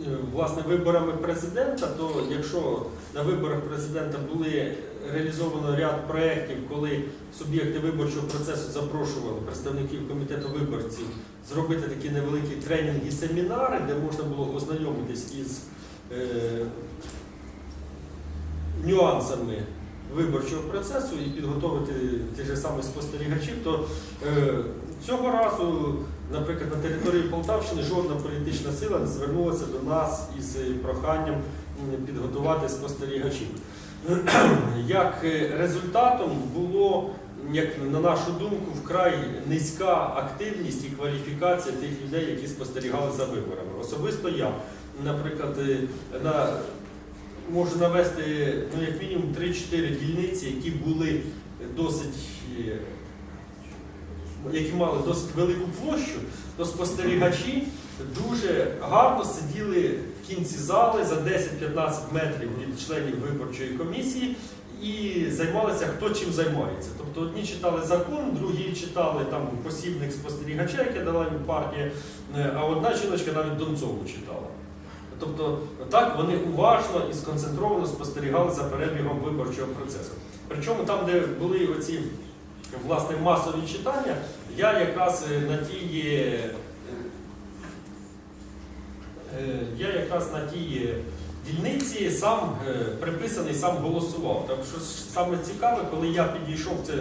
е, власне виборами президента, то якщо на виборах президента були реалізовано ряд проєктів, коли суб'єкти виборчого процесу запрошували представників комітету виборців зробити такі невеликі тренінги, семінари, де можна було ознайомитись із е, нюансами виборчого процесу і підготовити тих же самих спостерігачів, то е, цього разу, наприклад, на території Полтавщини жодна політична сила не звернулася до нас із проханням підготувати спостерігачів. Як е, результатом було, як на нашу думку, вкрай низька активність і кваліфікація тих людей, які спостерігали за виборами. Особисто я, наприклад, е, на можу навести ну, як мінімум 3-4 дільниці, які були досить, е, які мали досить велику площу, то спостерігачі дуже гарно сиділи в кінці зали за 10-15 метрів від членів виборчої комісії і займалися хто чим займається. Тобто одні читали закон, другі читали там посібник спостерігача, яке дала їм партія, е, а одна жіночка навіть Донцову читала. Тобто так вони уважно і сконцентровано спостерігали за перебігом виборчого процесу. Причому там, де були оці власне масові читання, я якраз е, на тій е, е, я якраз на тій е, дільниці сам е, приписаний, сам голосував. Так що саме цікаве, коли я підійшов, це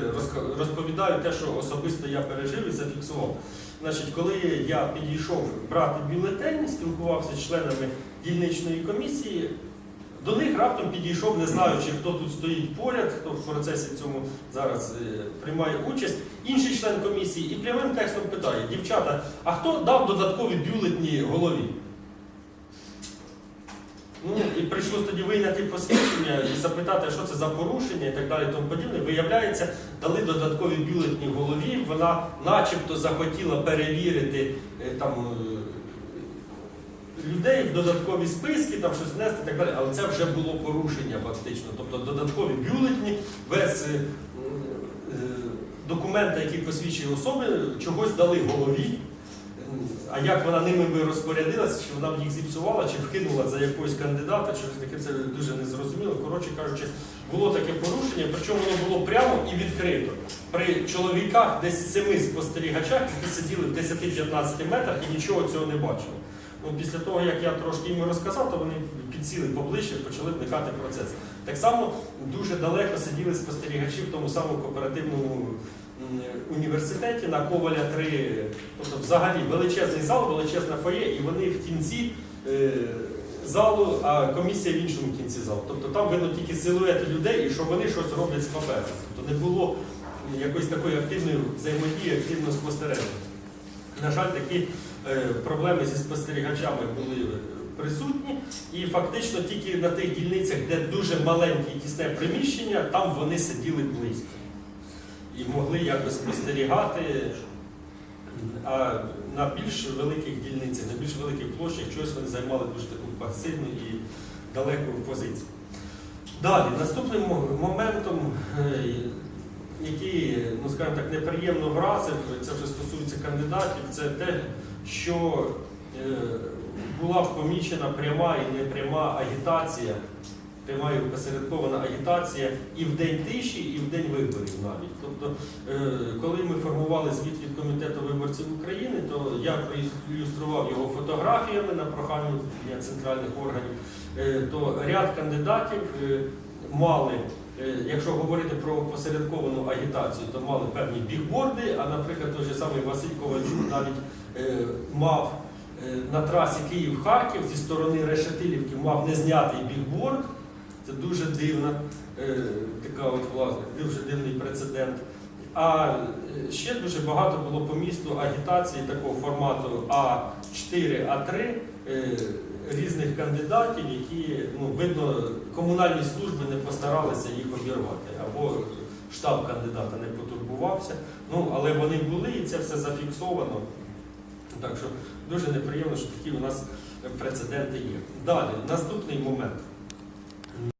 розповідаю те, що особисто я пережив і зафіксував. Значить, коли я підійшов брати бюлетень, спілкувався з членами дільничної комісії, до них раптом підійшов, не знаючи, хто тут стоїть поряд, хто в процесі цьому зараз е, приймає участь, інший член комісії і прямим текстом питає: дівчата, а хто дав додаткові бюлетні голові? Ну, і прийшлось тоді вийняти посвідчення і запитати, що це за порушення і так далі, тому подібне. Виявляється, дали додаткові бюлетні голові. Вона начебто захотіла перевірити е, там е, людей в додаткові списки, там щось внести і так далі, але це вже було порушення фактично. Тобто додаткові бюлетні без е, е, документа, який посвідчує особи, чогось дали голові. А як вона ними би розпорядилася, чи вона б їх зіпсувала, чи вкинула за якогось кандидата, щось таке, це дуже незрозуміло. Коротше кажучи, було таке порушення, причому воно було прямо і відкрито. При чоловіках десь семи спостерігачах, які сиділи в 10-15 метрах і нічого цього не бачили. Ну, після того, як я трошки їм розказав, то вони підсіли поближче, почали вникати в процес. Так само дуже далеко сиділи спостерігачі в тому самому кооперативному університеті на Коваля 3. Тобто взагалі величезний зал, величезне фоє, і вони в кінці е, залу, а комісія в іншому кінці залу. Тобто там видно тільки силуети людей і що вони щось роблять з папером. Тобто не було якоїсь такої активної взаємодії, активного спостереження. На жаль, такі проблеми зі спостерігачами були е, присутні, і фактично тільки на тих дільницях, де дуже маленьке і тісне приміщення, там вони сиділи близько і могли якось спостерігати. А на більш великих дільницях, на більш великих площах чогось вони займали дуже таку пасивну і далеку позицію. Далі, наступним моментом, е, який, ну скажімо так, неприємно вразив, це вже стосується кандидатів, це те, що е, була помічена пряма і непряма агітація, пряма і опосередкована агітація і в день тиші, і в день виборів навіть. Тобто, е, коли ми формували звіт від Комітету виборців України, то я проілюстрував його фотографіями на прохання центральних органів, е, то ряд кандидатів мали. Е, Якщо говорити про посередковану агітацію, то мали певні бігборди, а, наприклад, той же самий Василь Ковальчук навіть е, мав е, на трасі Київ-Харків зі сторони Решетилівки мав незнятий бігборд. Це дуже дивна, така от, власне, дуже дивний прецедент. А ще дуже багато було по місту агітації такого формату А4, А3 е, різних кандидатів, які, ну, видно, комунальні служби не постаралися їх обірвати, або штаб кандидата не потурбувався. Ну, але вони були і це все зафіксовано. Так що дуже неприємно, що такі у нас прецеденти є. Далі, наступний момент.